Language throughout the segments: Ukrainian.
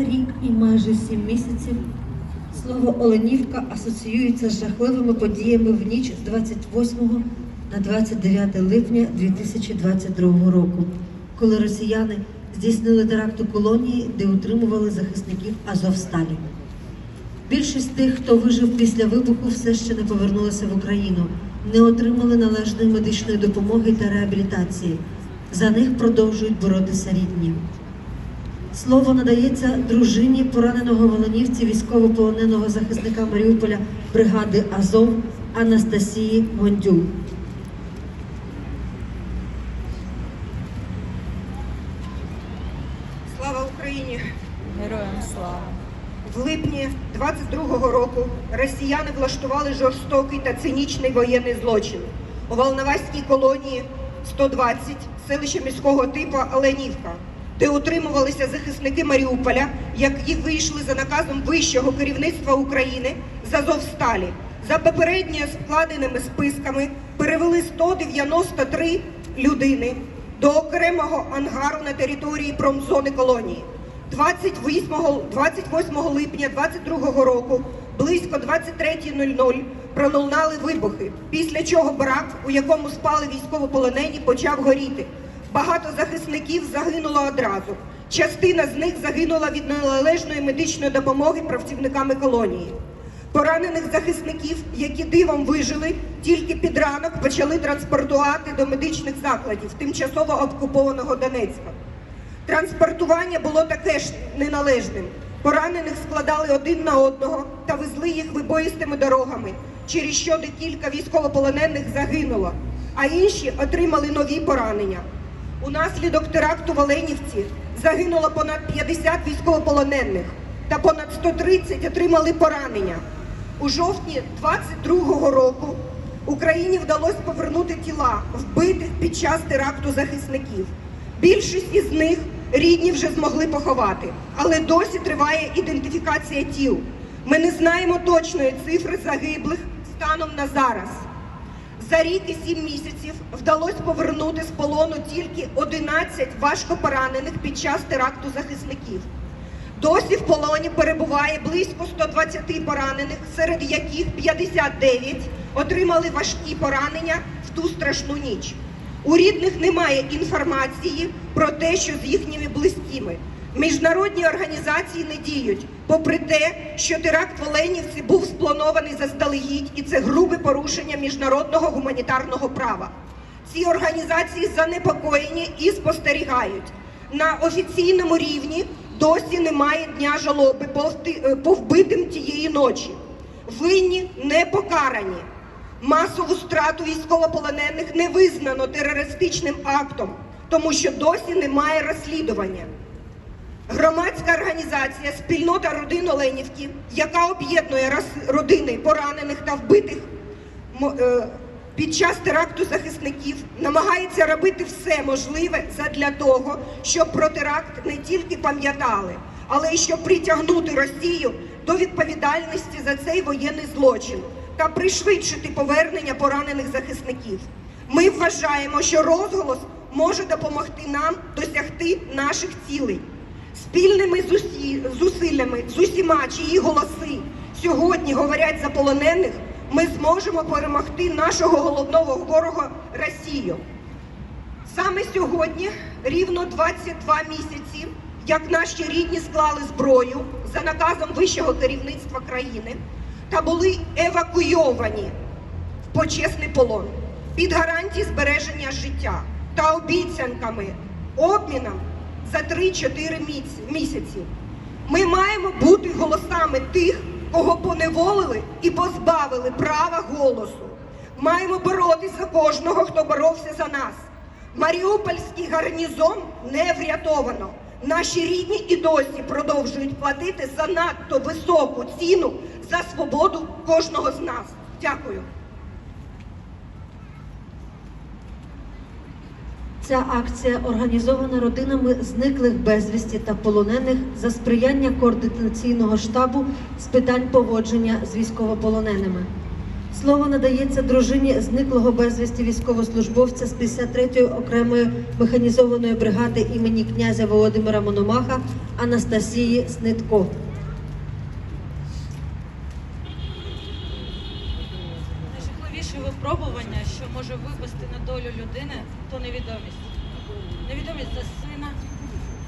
Рік і майже сім місяців слово Оленівка асоціюється з жахливими подіями в ніч з 28 на 29 липня 2022 року, коли росіяни здійснили теракт у колонії, де утримували захисників Азовсталі. Більшість тих, хто вижив після вибуху, все ще не повернулися в Україну, не отримали належної медичної допомоги та реабілітації. За них продовжують боротися рідні. Слово надається дружині пораненого в Оленівці військовополоненого захисника Маріуполя бригади Азов Анастасії Гондюк. Слава Україні! Героям слава! В липні 22-го року росіяни влаштували жорстокий та цинічний воєнний злочин у Волноваській колонії 120 селища міського типу Оленівка, де утримувалися захисники Маріуполя, які вийшли за наказом вищого керівництва України з Азовсталі. За попередньо складеними списками перевели 193 людини до окремого ангару на території промзони колонії. 28, 28 липня 22 року близько 23.00 пролунали вибухи, після чого барак, у якому спали військовополонені, почав горіти. Багато захисників загинуло одразу. Частина з них загинула від неналежної медичної допомоги працівниками колонії. Поранених захисників, які дивом вижили, тільки під ранок почали транспортувати до медичних закладів тимчасово окупованого Донецька. Транспортування було таке ж неналежним. Поранених складали один на одного та везли їх вибоїстими дорогами, через що декілька військовополонених загинуло, а інші отримали нові поранення. Унаслідок теракту в Оленівці загинуло понад 50 військовополонених та понад 130 отримали поранення. У жовтні 22-го року Україні вдалося повернути тіла вбитих під час теракту захисників. Більшість із них рідні вже змогли поховати, але досі триває ідентифікація тіл. Ми не знаємо точної цифри загиблих станом на зараз. За рік і сім місяців вдалося повернути з полону тільки 11 важкопоранених під час теракту захисників. Досі в полоні перебуває близько 120 поранених, серед яких 59 отримали важкі поранення в ту страшну ніч. У рідних немає інформації про те, що з їхніми близькими. Міжнародні організації не діють, попри те, що теракт в Оленівці був спланований заздалегідь, і це грубе порушення міжнародного гуманітарного права. Ці організації занепокоєні і спостерігають. На офіційному рівні досі немає дня жалоби по е, вбитим тієї ночі. Винні не покарані. Масову страту військовополонених не визнано терористичним актом, тому що досі немає розслідування. Громадська організація Спільнота родин Оленівки, яка об'єднує родини поранених та вбитих е, під час теракту захисників, намагається робити все можливе задля того, щоб про теракт не тільки пам'ятали, але й щоб притягнути Росію до відповідальності за цей воєнний злочин та пришвидшити повернення поранених захисників. Ми вважаємо, що розголос може допомогти нам досягти наших цілей. Спільними зусиллями з усіма, чиї голоси сьогодні говорять за полонених, ми зможемо перемогти нашого головного ворога Росію. Саме сьогодні, рівно 22 місяці, як наші рідні склали зброю за наказом вищого керівництва країни та були евакуйовані в почесний полон під гарантії збереження життя та обіцянками обміном за 3-4 місяці. Ми маємо бути голосами тих, кого поневолили і позбавили права голосу. Маємо боротися за кожного, хто боровся за нас. Маріупольський гарнізон не врятовано. Наші рідні і досі продовжують платити занадто високу ціну за свободу кожного з нас. Дякую. Ця акція організована родинами зниклих безвісті та полонених за сприяння координаційного штабу з питань поводження з військовополоненими. Слово надається дружині зниклого безвісті військовослужбовця з 53-ї окремої механізованої бригади імені князя Володимира Мономаха Анастасії Снитко. Найжахливіше випробування, що може випасти на долю людини, то невідомість. Невідомість за сина,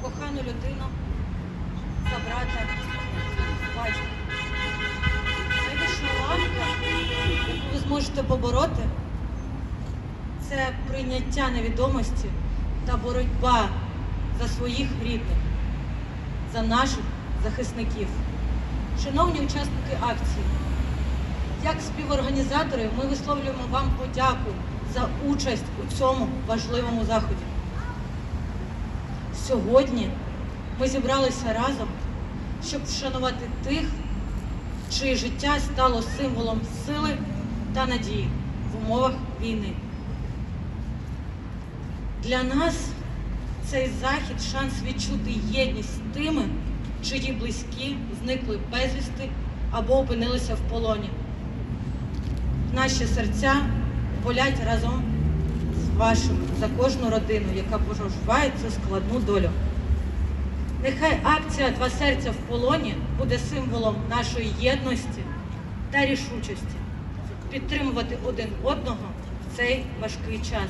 кохану людину, за брата, батька. Найвища ланка, яку ви зможете побороти, це прийняття невідомості та боротьба за своїх рідних, за наших захисників. Шановні учасники акції, як співорганізатори, ми висловлюємо вам подяку за участь у цьому важливому заході. Сьогодні ми зібралися разом, щоб вшанувати тих, чиє життя стало символом сили та надії в умовах війни. Для нас цей захід шанс відчути єдність з тими, чиї близькі зникли безвісти або опинилися в полоні. Наші серця болять разом з вашим за кожну родину, яка проживає цю складну долю. Нехай акція Два серця в полоні буде символом нашої єдності та рішучості підтримувати один одного в цей важкий час.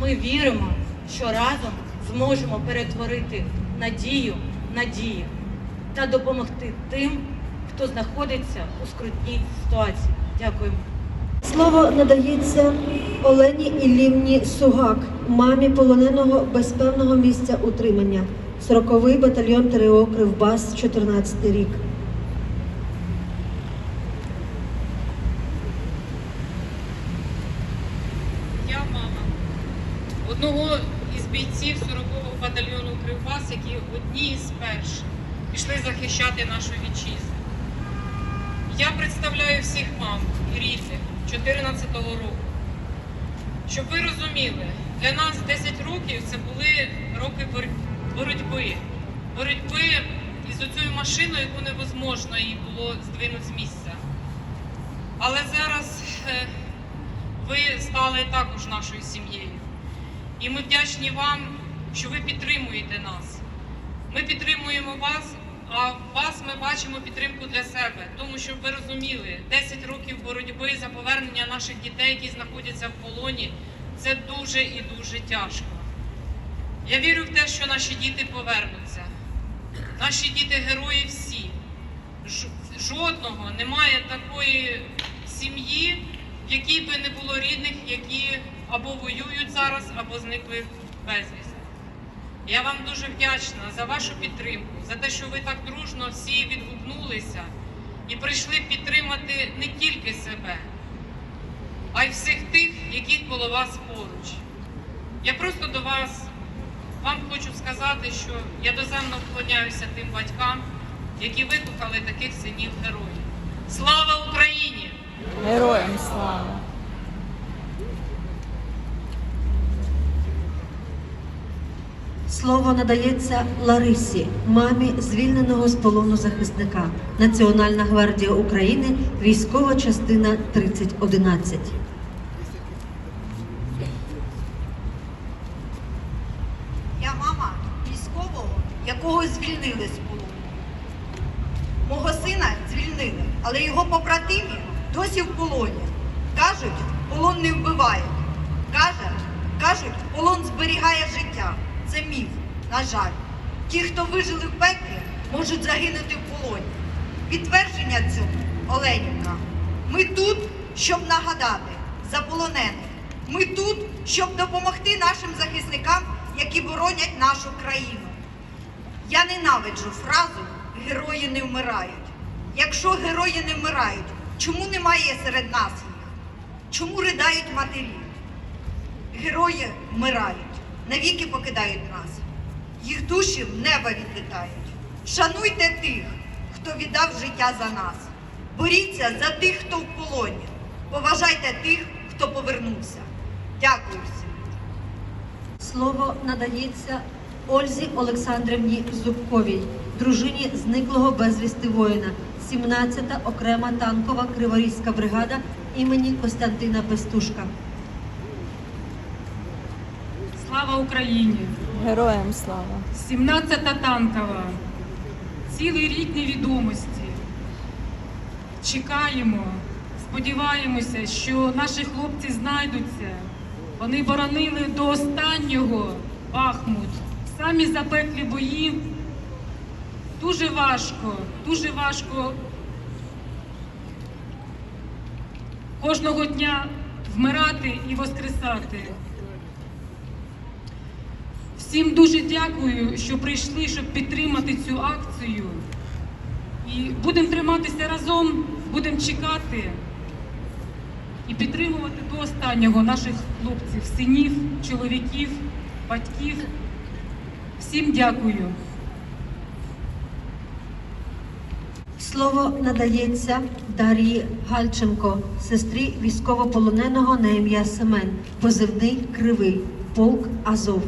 Ми віримо, що разом зможемо перетворити надію на дію та допомогти тим, хто знаходиться у скрутній ситуації. Дякуємо. Слово надається Олені Іллівні Сугак, мамі полоненого без певного місця утримання. 40-й батальйон ТРО Кривбас, 14 рік. Я мама одного із бійців 40-го батальйону Кривбас, які одні із перших пішли захищати нашу вітчизну. Я представляю всіх мам і рідних 14-го року. Щоб ви розуміли, для нас 10 років це були роки боротьби. Боротьби із оцією машиною, яку невозможно її було здвинути з місця. Але зараз е, ви стали також нашою сім'єю. І ми вдячні вам, що ви підтримуєте нас. Ми підтримуємо вас, а вас ми бачимо підтримку для себе. Тому щоб ви розуміли, 10 років боротьби за повернення наших дітей, які знаходяться в полоні, це дуже і дуже тяжко. Я вірю в те, що наші діти повернуться. Наші діти герої всі. Жодного немає такої сім'ї, в якій би не було рідних, які або воюють зараз, або зникли безвісти. Я вам дуже вдячна за вашу підтримку, за те, що ви так дружно всі відгукнулися і прийшли підтримати не тільки себе, а й всіх тих, які коло вас поруч. Я просто до вас вам хочу сказати, що я доземно вклоняюся тим батькам, які виховали таких синів героїв. Слава Україні! Героям слава! Слово надається Ларисі, мамі звільненого з полону захисника. Національна гвардія України, військова частина 3011. Я мама військового, якого звільнили з полону. Мого сина звільнили, але його побратимі досі в полоні. Кажуть, полон не вбиває. Кажуть, кажуть, полон зберігає життя. Це міф, на жаль. Ті, хто вижили в пеклі, можуть загинути в полоні. Підтвердження цьому Оленівка. Ми тут, щоб нагадати за полонених. Ми тут, щоб допомогти нашим захисникам, які боронять нашу країну. Я ненавиджу фразу герої не вмирають. Якщо герої не вмирають, чому немає серед нас їх? Чому riдають матері? Герої вмирають, навіки покидають нас. Їх душі в небо відлітають. Шануйте тих, хто віддав життя за нас. Боріться за тих, хто в полоні. Поважайте тих, хто повернувся. Дякую всім. Слово надається Ользі Олександрівні Зубковій, дружині зниклого безвісти воїна, 17-та окрема танкова Криворізька бригада імені Костянтина Пестушка. Слава Україні! Героям слава! 17-та танкова. Цілий рік невідомості. Чекаємо, сподіваємося, що наші хлопці знайдуться. Вони боронили до останнього Бахмут. Самі запеклі бої. Дуже важко, дуже важко кожного дня вмирати і воскресати. Всім дуже дякую, що прийшли, щоб підтримати цю акцію. І будемо триматися разом, будемо чекати і підтримувати до останнього наших хлопців, синів, чоловіків, батьків. Всім дякую. Слово надається Дар'ї Гальченко, сестрі військовополоненого на ім'я Семен, позивний Кривий, полк Азов.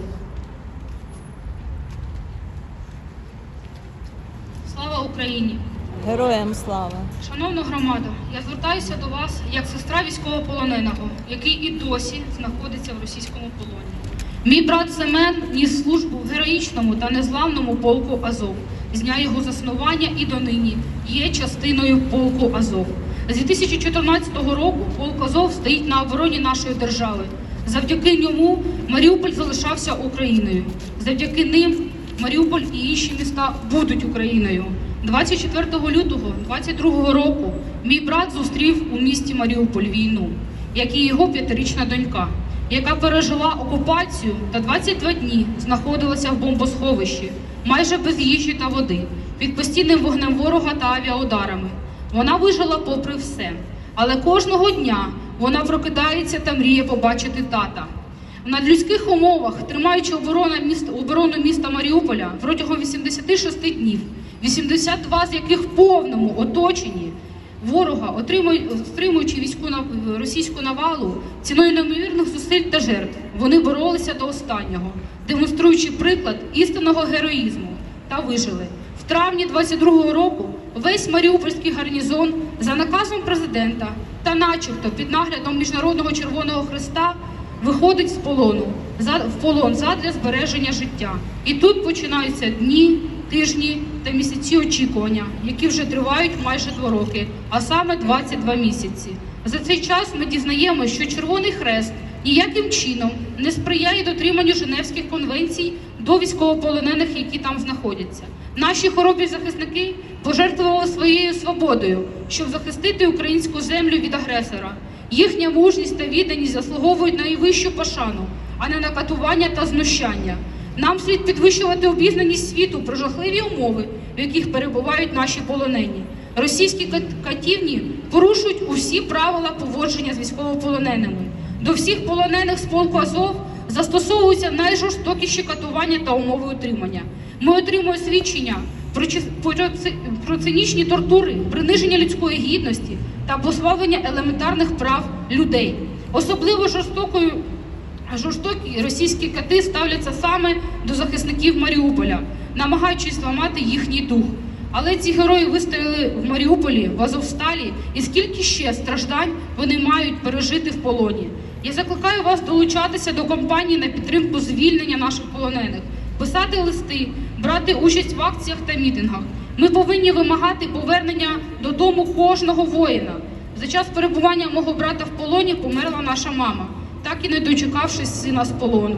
Слава Україні! Героям слава! Шановна громада, я звертаюся до вас як сестра військовополоненого, який і досі знаходиться в російському полоні. Мій брат Семен ніс службу в героїчному та незламному полку Азов. З дня його заснування і донині є частиною полку Азов. З 2014 року полк Азов стоїть на обороні нашої держави. Завдяки ньому Маріуполь залишався Україною. Завдяки ним Маріуполь і інші міста будуть Україною. 24 лютого 22 року мій брат зустрів у місті Маріуполь війну, як і його п'ятирічна донька, яка пережила окупацію та 22 дні знаходилася в бомбосховищі, майже без їжі та води, під постійним вогнем ворога та авіаударами. Вона вижила попри все, але кожного дня вона прокидається та мріє побачити тата. В надлюдських умовах, тримаючи оборону міста, оборону міста Маріуполя протягом 86 днів, 82 з яких в повному оточенні ворога, стримуючи війську російську навалу, ціною неймовірних зусиль та жертв, вони боролися до останнього, демонструючи приклад істинного героїзму та вижили. В травні 22-го року весь Маріупольський гарнізон за наказом президента та начебто під наглядом Міжнародного Червоного Христа виходить з полону в полон задля збереження життя. І тут починаються дні, тижні та місяці очікування, які вже тривають майже два роки, а саме 22 місяці. За цей час ми дізнаємося, що Червоний Хрест ніяким чином не сприяє дотриманню Женевських конвенцій до військовополонених, які там знаходяться. Наші хоробрі захисники пожертвували своєю свободою, щоб захистити українську землю від агресора. Їхня мужність та відданість заслуговують найвищу пошану, а не на катування та знущання. Нам слід підвищувати обізнаність світу про жахливі умови, в яких перебувають наші полонені. Російські катівні порушують усі правила поводження з військовополоненими. До всіх полонених з полку Азов застосовуються найжорстокіші катування та умови утримання. Ми отримуємо свідчення про, про цинічні тортури, приниження людської гідності та позбавлення елементарних прав людей. Особливо жорстокою жорстокі російські кати ставляться саме до захисників Маріуполя, намагаючись зламати їхній дух. Але ці герої вистояли в Маріуполі, в Азовсталі, і скільки ще страждань вони мають пережити в полоні. Я закликаю вас долучатися до кампанії на підтримку звільнення наших полонених, писати листи, брати участь в акціях та мітингах. Ми повинні вимагати повернення додому кожного воїна. За час перебування мого брата в полоні померла наша мама, так і не дочекавшись сина з полону.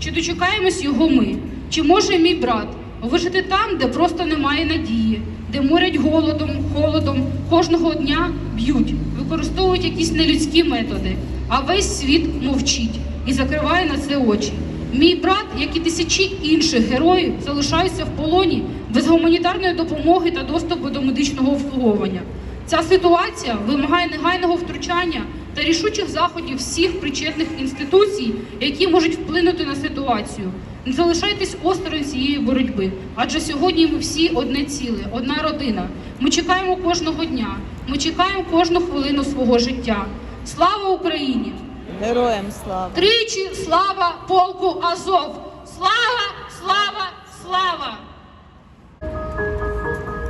Чи дочекаємось його ми? Чи може мій брат вижити там, де просто немає надії, де морять голодом, холодом, кожного дня б'ють, використовують якісь нелюдські методи, а весь світ мовчить і закриває на це очі. Мій брат, як і тисячі інших героїв, залишаються в полоні без гуманітарної допомоги та доступу до медичного обслуговування. Ця ситуація вимагає негайного втручання та рішучих заходів всіх причетних інституцій, які можуть вплинути на ситуацію. Не залишайтесь осторонь цієї боротьби, адже сьогодні ми всі одне ціле, одна родина. Ми чекаємо кожного дня, ми чекаємо кожну хвилину свого життя. Слава Україні! Героям слава! Тричі слава полку Азов! Слава, слава, слава!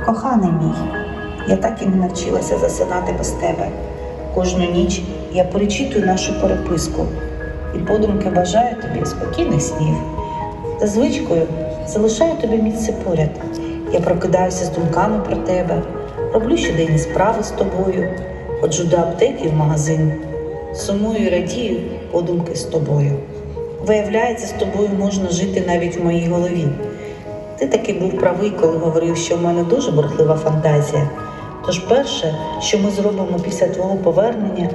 Коханий мій, я так і не навчилася засинати без тебе. Кожну ніч я перечитую нашу переписку і подумки бажаю тобі спокійних снів. За звичкою залишаю тобі місце поряд. Я прокидаюся з думками про тебе, роблю щоденні справи з тобою, ходжу до аптеки в магазин, сумую і радію подумки з тобою. Виявляється, з тобою можна жити навіть в моїй голові. Ти таки був правий, коли говорив, що в мене дуже бурхлива фантазія. Тож перше, що ми зробимо після твого повернення,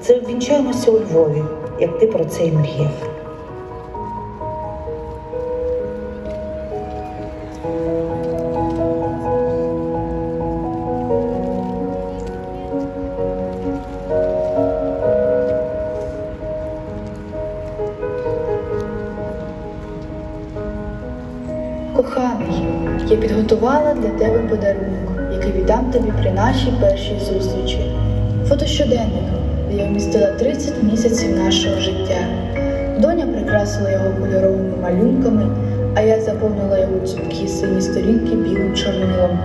це обвінчаємося у Львові, як ти про це й мріяв. Коханий, я підготувала для тебе подарунок, який віддам тобі при нашій першій зустрічі. Фотощоденник, де я вмістила 30 місяців нашого життя. Доня прикрасила його кольоровими малюнками, а я заповнила його цупкі сині сторінки білим чорнилом.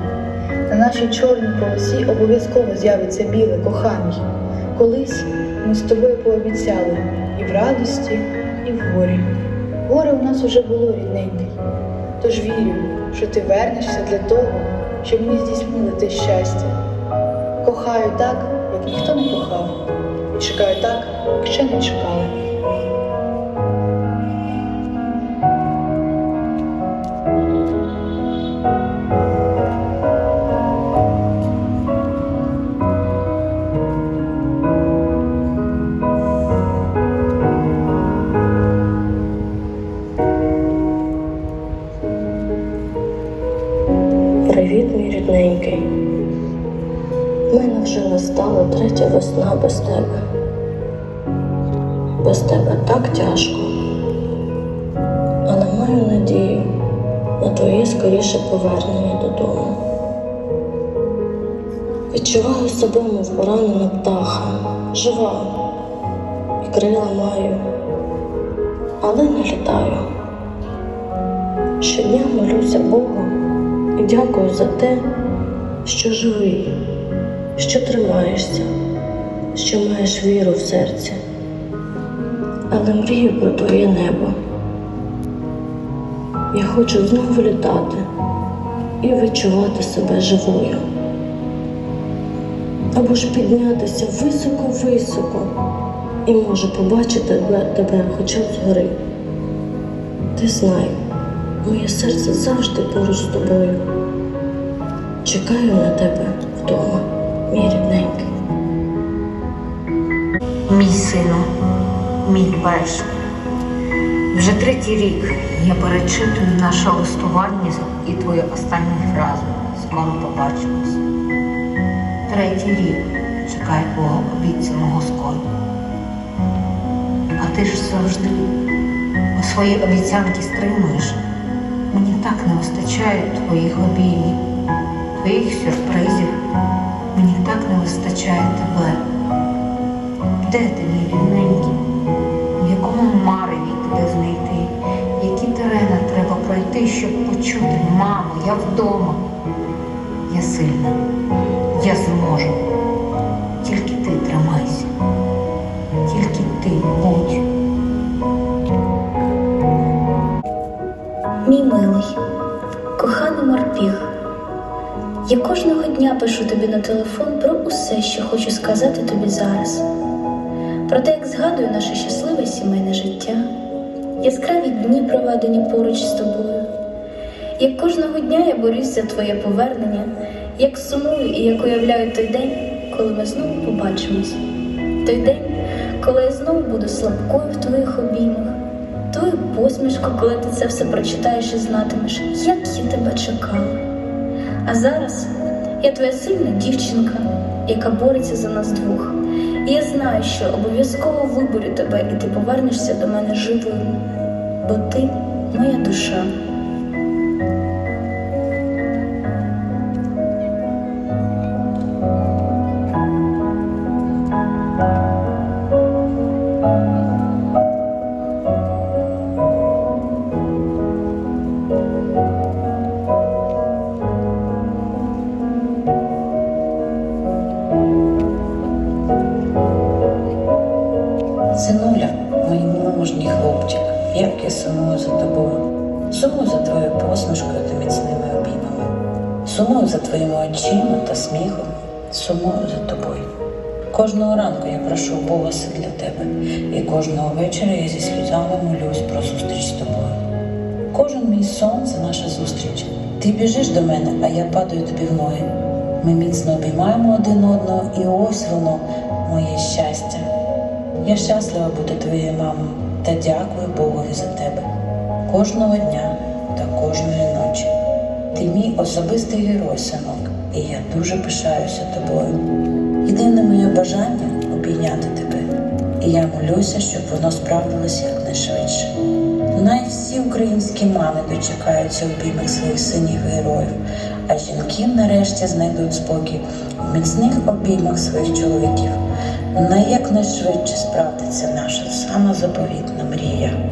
На нашій чорній полосі обов'язково з'явиться біле коханий. Колись ми з тобою пообіцяли і в радості, і в горі. Горе у нас уже було рідненький. Тож вірю, що ти вернешся для того, щоб мені здійснили те щастя. Кохаю так, як ніхто не кохав, і чекаю так, як ще не чекали. Настала весна без тебе. Без тебе так тяжко. Але маю надію на твоє скоріше повернення додому. Відчуваю себе, мов поранена птаха, жива, і крила маю, але не літаю. Щодня молюся Богу і дякую за те, що живий, що тримаєшся, що маєш віру в серці. Але мрію про твоє небо. Я хочу знову літати і відчувати себе живою. Або ж піднятися високо-високо і може побачити тебе хоча б згори. Ти знай, моє серце завжди поруч з тобою. Чекаю на тебе вдома, мій рідненький. Мій сину, мій перший. Вже третій рік я перечитую наше листування і твою останню фразу. Скоро побачимось. Третій рік чекаю твого обіцяного скору. А ти ж завжди у свої обіцянки стримуєш. Мені так не вистачає твоїх обіймів, твоїх сюрпризів. Мені так не вистачає тебе. Де ти, мій рідненький? В якому мареві тебе знайти? Які терена треба пройти, щоб почути, мамо, я вдома. Я сильна, я зможу. Тільки ти тримайся, тільки ти будь. Мій милий, коханий морпіг, я кожного дня пишу тобі на телефон про усе, що хочу сказати тобі зараз. Про те, як згадую наше щасливе сімейне життя, яскраві дні, проведені поруч з тобою. Як кожного дня я борюсь за твоє повернення, як сумую і як уявляю той день, коли ми знову побачимось. Той день, коли я знову буду слабкою в твоїх обіймах, твою посмішку, коли ти це все прочитаєш і знатимеш, як я тебе чекала. А зараз я твоя сильна дівчинка, яка бореться за нас двох. Я знаю, що обов'язково виборю тебе, і ти повернешся до мене живим, бо ти моя душа. Мій сон наша зустріч. Ти біжиш до мене, а я падаю тобі в ноги. Ми міцно обіймаємо один одного, і ось воно, моє щастя. Я щаслива бути твоєю мамою та дякую Богові за тебе кожного дня та кожної ночі. Ти мій особистий герой, синок, і я дуже пишаюся тобою. Єдине моє бажання обійняти тебе, і я молюся, щоб воно справдилося якнайшвидше. Най всі українські мами дочекаються обійми своїх синів героїв, а жінки нарешті знайдуть спокій в міцних обіймах своїх чоловіків. Най якнайшвидше справдиться наша самозаповітна мрія.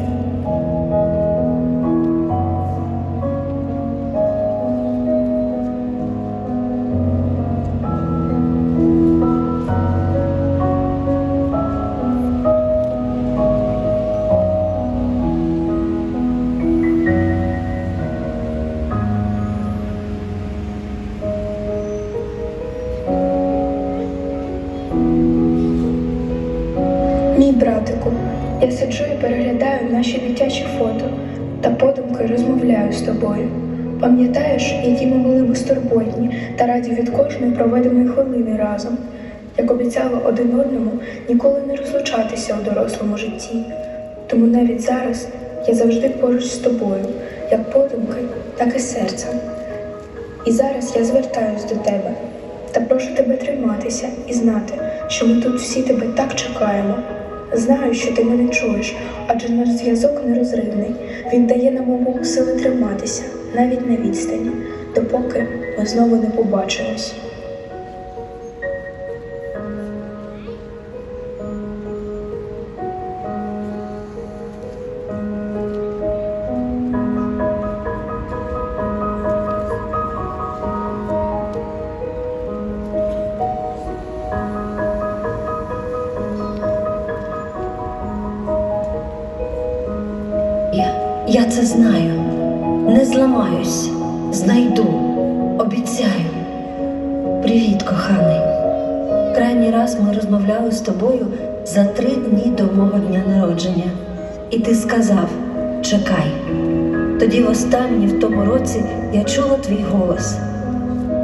Кожної проведеної хвилини разом, як обіцяли один одному ніколи не розлучатися у дорослому житті. Тому навіть зараз я завжди поруч з тобою, як подумки, так і серцем. І зараз я звертаюсь до тебе та прошу тебе триматися і знати, що ми тут всі тебе так чекаємо. Знаю, що ти мене чуєш, адже наш зв'язок нерозривний. Він дає нам обом сили триматися, навіть на відстані, допоки ми знову не побачимось. За три дні до мого дня народження. І ти сказав: чекай. Тоді востаннє в тому році я чула твій голос.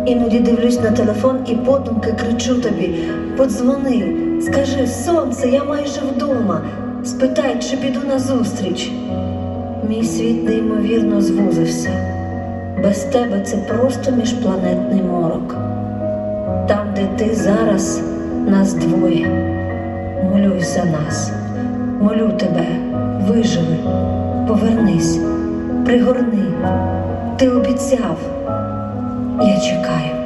Іноді дивлюсь на телефон і подумки кричу тобі: подзвони, скажи, сонце, я майже вдома. Спитай, чи піду на зустріч. Мій світ неймовірно звузився. Без тебе це просто міжпланетний морок. Там, де ти зараз, нас двоє. Молюсь за нас. Молю тебе, виживи, повернись, пригорни. Ти обіцяв. Я чекаю.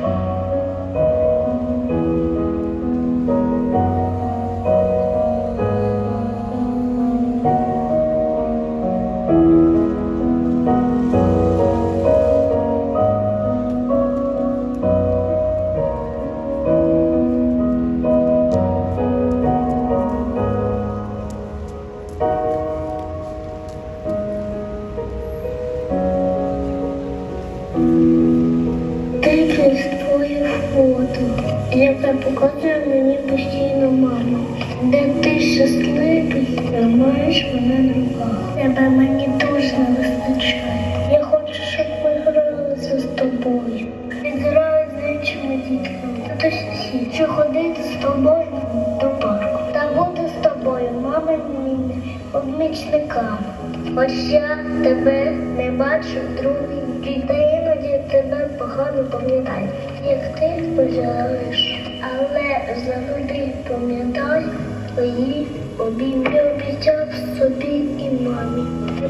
Свої обійми. Я обіцяв собі і мамі.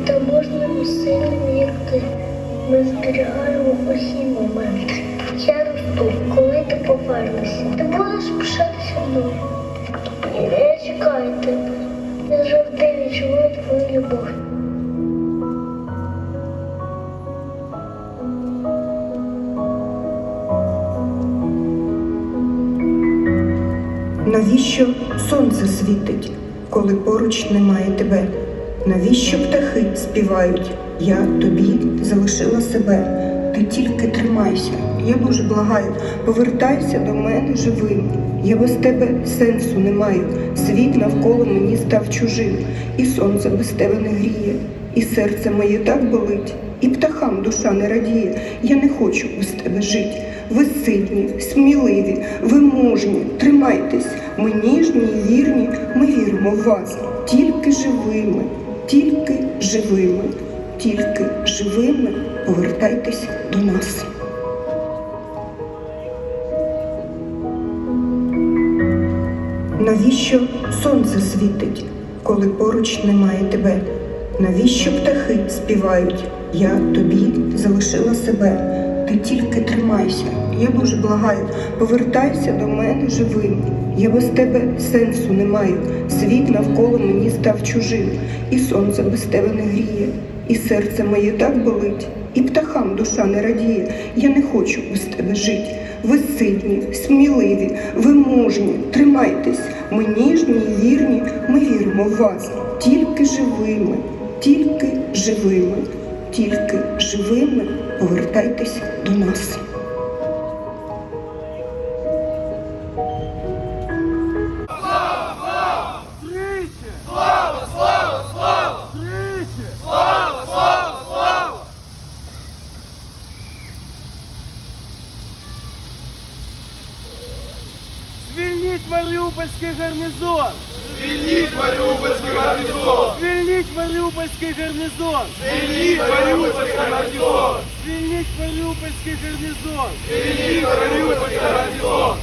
Та можна сильним, як ти. Ми зберігаємо усі моменти. Я росту, коли ти повернешся. Ти будеш пишатися мною. Я чекаю тебе. Я завжди відчуваю твою любов. Навіщо сонце світить, коли поруч немає тебе? Навіщо птахи співають? Я тобі залишила себе. Ти тільки тримайся. Я дуже благаю, повертайся до мене живим. Я без тебе сенсу не маю. Світ навколо мені став чужим, і сонце без тебе не гріє, і серце моє так болить, і птахам душа не радіє. Я не хочу без тебе жити. Ви сильні, сміливі, ви мужні, тримайтесь. Ми ніжні і вірні, ми віримо в вас. Тільки живими, тільки живими, тільки живими повертайтесь до нас. Навіщо сонце світить, коли поруч немає тебе? Навіщо птахи співають? Я тобі залишила себе. Ти тільки тримайся. Я дуже благаю, повертайся до мене живим. Я без тебе сенсу не маю. Світ навколо мені став чужим, і сонце без тебе не гріє, і серце моє так болить, і птахам душа не радіє. Я не хочу без тебе жити. Ви сильні, сміливі, ви мужні, тримайтесь. Ми ніжні і вірні, ми віримо в вас. Тільки живими, тільки живими, тільки живими повертайтесь до нас. Маріупольський гарнізон! Звільніть Маріупольський гарнізон! Звільніть Маріупольський гарнізон! Звільніть Маріупольський гарнізон!